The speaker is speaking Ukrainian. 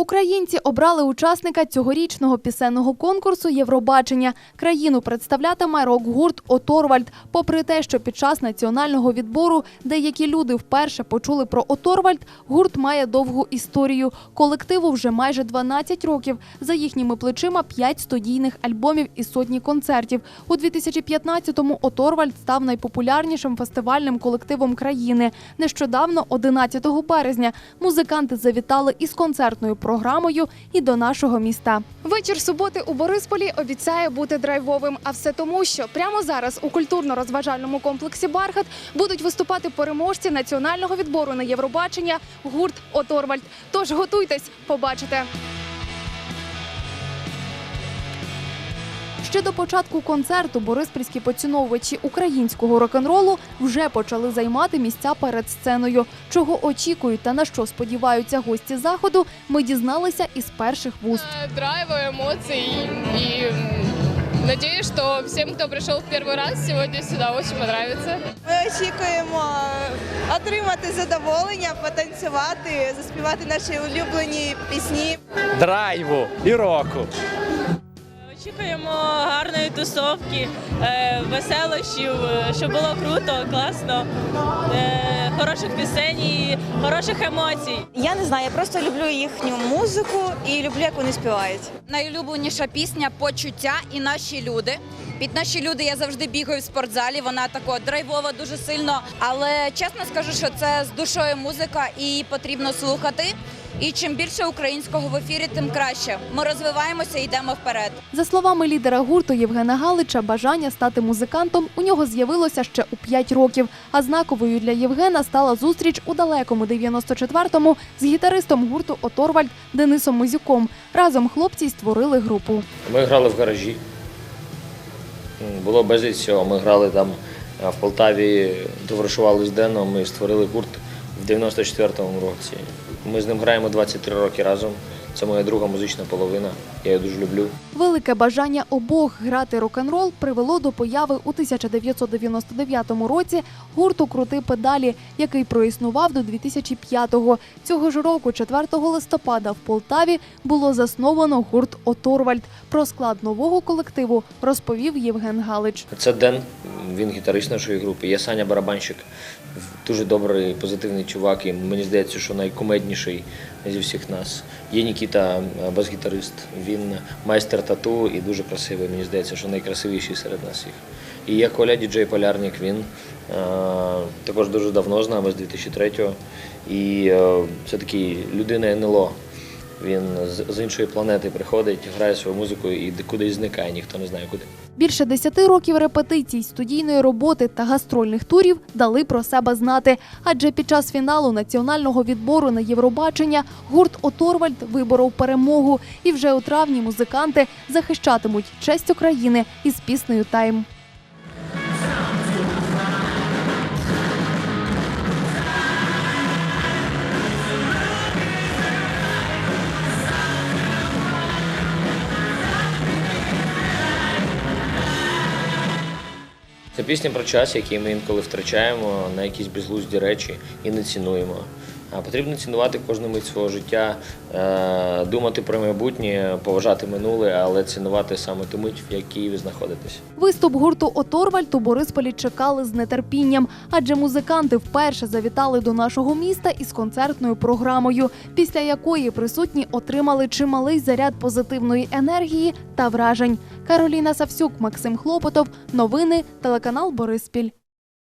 Українці обрали учасника цьогорічного пісенного конкурсу Євробачення. Країну представлятиме рок-гурт Оторвальд. Попри те, що під час національного відбору деякі люди вперше почули про Оторвальд, гурт має довгу історію. Колективу вже майже 12 років. За їхніми плечима 5 студійних альбомів і сотні концертів. У 2015-му Оторвальд став найпопулярнішим фестивальним колективом країни. Нещодавно, 11 березня, музиканти завітали із концертною програмою і до нашого міста. Вечір суботи у Борисполі обіцяє бути драйвовим. А все тому, що прямо зараз у культурно-розважальному комплексі Бархат будуть виступати переможці національного відбору на Євробачення гурт Оторвальд. Тож готуйтесь, побачите. Ще до початку концерту бориспільські поціновувачі українського рок-н-ролу вже почали займати місця перед сценою. Чого очікують та на що сподіваються гості заходу, ми дізналися із перших вуст. Э, драйва, эмоций и м, надеюсь, что всем, кто пришел в первый раз сегодня сюда, очень понравится. Ми очікуємо отримати задоволення, потанцювати, заспівати наші улюблені пісні. драйву і року. Очікуємо гарної тусовки, е, веселощів, е, щоб було круто, класно, е, хороших пісень і хороших емоцій. Я не знаю, я просто люблю їхню музику і люблю, як вони співають. Найулюбленіша пісня почуття і наші люди. Під наші люди я завжди бігаю в спортзалі. Вона тако драйвова дуже сильно. Але чесно скажу, що це з душою музика і потрібно слухати. І чим більше українського в ефірі, тим краще. Ми розвиваємося і йдемо вперед. За словами лідера гурту Євгена Галича, бажання стати музикантом у нього з'явилося ще у 5 років. А знаковою для Євгена стала зустріч у далекому 94-му з гітаристом гурту Оторвальд Денисом Мозюком. Разом хлопці створили групу. Ми грали в гаражі. Було безліч всього. Ми грали там в Полтаві, товаришували з Деном, ми створили гурт в 94-му році. Ми з ним граємо 23 роки разом. Це моя друга музична половина. Я її дуже люблю. Велике бажання обох грати рок-н-рол привело до появи у 1999 році гурту Крути педалі, який проіснував до 2005-го. Цього ж року, 4 листопада, в Полтаві було засновано гурт Оторвальд. Про склад нового колективу розповів Євген Галич. Це Ден, він гітарист нашої групи. Є Саня барабанщик, дуже добрий, позитивний чувак. І мені здається, що найкумедніший зі всіх нас. Є Нікіта, е, бас-гітарист. Він майстер тату і дуже красивий. Мені здається, що найкрасивіший серед нас їх. І є Коля Діджей Полярник. Він е, також дуже давно з нами, з 2003-го. І це такий людина НЛО. Він з іншої планети приходить, грає свою музику і кудись зникає, ніхто не знає куди. Більше десяти років репетицій, студійної роботи та гастрольних турів дали про себе знати. Адже під час фіналу національного відбору на Євробачення гурт Оторвальд виборов перемогу. І вже у травні музиканти захищатимуть честь України із піснею Тайм. Пісня про час, який ми інколи втрачаємо на якісь безглузді речі і не цінуємо. Потрібно цінувати кожну мить свого життя, е, думати про майбутнє, поважати минуле, але цінувати саме ту мить, в якій ви знаходитесь. Виступ гурту Оторвальд у Борисполі чекали з нетерпінням, адже музиканти вперше завітали до нашого міста із концертною програмою, після якої присутні отримали чималий заряд позитивної енергії та вражень. Кароліна Савсюк, Максим Хлопотов. Новини телеканал Бориспіль.